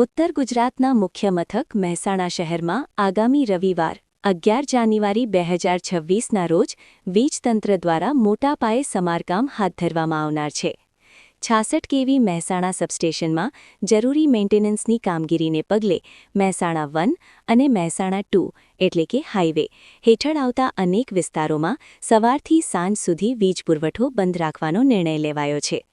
ઉત્તર ગુજરાતના મુખ્ય મથક મહેસાણા શહેરમાં આગામી રવિવાર, અગિયાર જાન્યુઆરી બે હજાર છવ્વીસના રોજ, વીજતંત્ર દ્વારા મોટા પાયે સમારકામ હાથ ધરવામાં આવનાર છે. છાસઠ કેવી મહેસાણા સબસ્ટેશનમાં જરૂરી મેન્ટેનન્સની કામગીરીને પગલે મહેસાણા વન અને મહેસાણા ટુ, એટલે કે હાઇવે હેઠળ આવતા અનેક વિસ્તારોમાં સવારથી સાંજ સુધી વીજ પુરવઠો બંધ રાખવાનો નિર્ણય લેવાયો છે.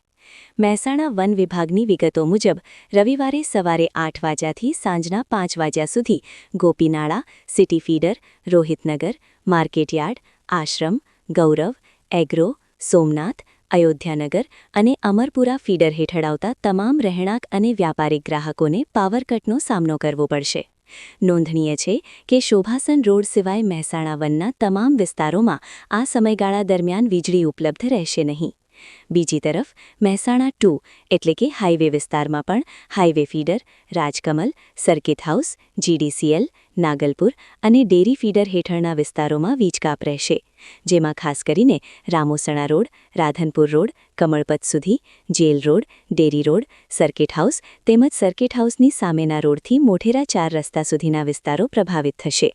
મહેસાણા વન વિભાગની વિગતો મુજબ, રવિવારે સવારે આઠ વાગ્યાથી સાંજના પાંચ વાગ્યા સુધી Gopinala, city feeder, Rohitnagar, market yard, Ashram, Gaurav, agro, Somnath, Ayodhyanagar અને અમરપુરા ફીડર હેઠળ આવતા તમામ રહેણાંક અને વ્યાપારિક ગ્રાહકોને પાવર કટનો સામનો કરવો પડશે. નોંધનીય છે કે શોભાસન રોડ સિવાય મહેસાણા વનના તમામ વિસ્તારોમાં આ સમયગાળા દરમિયાન વીજળી ઉપલબ્ધ રહેશે નહીં. બીજી તરફ, મહેસાણા ટુ, એટલે કે હાઇવે વિસ્તારમાં પણ highway feeder, Rajkamal, circuit house, GDCL, Nagalpur અને ડેરી ફીડર હેઠળના વિસ્તારોમાં વીજકાપ રહેશે, જેમાં ખાસ કરીને રામોસણા રોડ, રાધનપુર રોડ, કમળપત સુધી, jail road, dairy road, circuit house તેમજ સર્કિટ હાઉસની સામેના રોડથી મોઢેરા ચાર રસ્તા સુધીના વિસ્તારો પ્રભાવિત થશે.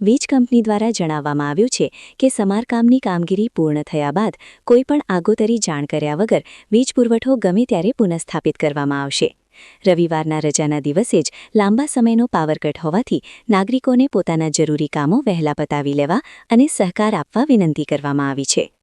વીજ કંપની દ્વારા જણાવવામાં આવ્યું છે કે સમારકામની કામગીરી પૂર્ણ થયા બાદ કોઈપણ આગોતરી જાણ કર્યા વગર વીજ પુરવઠો ગમે ત્યારે પુનઃસ્થાપિત કરવામાં આવશે. રવિવારના રજાના દિવસે જ લાંબા સમયનો પાવર કટ હોવાથી નાગરિકોને પોતાના જરૂરી કામો વહેલા પતાવી લેવા અને સહકાર આપવા વિનંતી કરવામાં આવી છે.